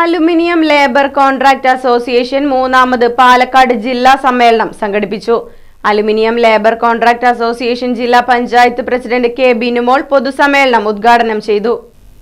Aluminium labour contract association മൂന്നാമത് പാലക്കാട് ജില്ലാ സമ്മേളനം സംഘടിപ്പിച്ചു. അലുമിനിയം ലേബർ കോൺട്രാക്ട് അസോസിയേഷൻ ജില്ലാ പഞ്ചായത്ത് പ്രസിഡന്റ് കെ ബിനുമോൾ പൊതുസമ്മേളനം ഉദ്ഘാടനം ചെയ്തു.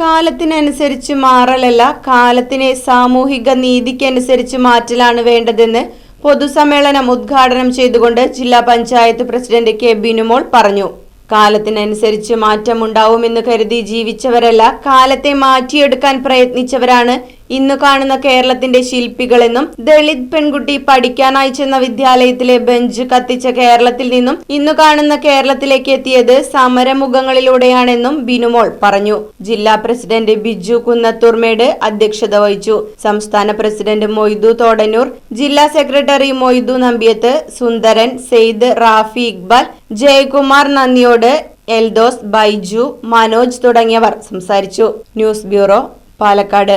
കാലത്തിനനുസരിച്ച് മാറലല്ല കാലത്തിനെ സാമൂഹിക നീതിക്കനുസരിച്ച് മാറ്റലാണ് വേണ്ടതെന്ന് പൊതുസമ്മേളനം ഉദ്ഘാടനം ചെയ്തുകൊണ്ട് ജില്ലാ പഞ്ചായത്ത് പ്രസിഡന്റ് കെ ബിനുമോൾ പറഞ്ഞു. കാലത്തിനനുസരിച്ച് മാറ്റമുണ്ടാവുമെന്ന് കരുതി ജീവിച്ചവരല്ല കാലത്തെ മാറ്റിയെടുക്കാൻ പ്രയത്നിച്ചവരാണ് ഇന്ന് കാണുന്ന കേരളത്തിന്റെ ശില്പികളെന്നും ദളിത് പെൺകുട്ടി പഠിക്കാനായി ചെന്ന വിദ്യാലയത്തിലെ ബെഞ്ച് കത്തിച്ച കേരളത്തിൽ നിന്നും ഇന്ന് കാണുന്ന കേരളത്തിലേക്ക് എത്തിയത് സമരമുഖങ്ങളിലൂടെയാണെന്നും ബിനുമോൾ പറഞ്ഞു. ജില്ലാ പ്രസിഡന്റ് ബിജു കുന്നത്തൂർമേട് അധ്യക്ഷത വഹിച്ചു. സംസ്ഥാന പ്രസിഡന്റ് മൊയ്തു തോടന്നൂർ ജില്ലാ സെക്രട്ടറി മൊയ്തു നമ്പ്യത്ത് സുന്ദരൻ സെയ്ദ് റാഫി ഇക്ബാൽ ജയകുമാർ നന്ദിയോട് എൽദോസ് ബൈജു മനോജ് തുടങ്ങിയവർ സംസാരിച്ചു. News bureau Palakkad.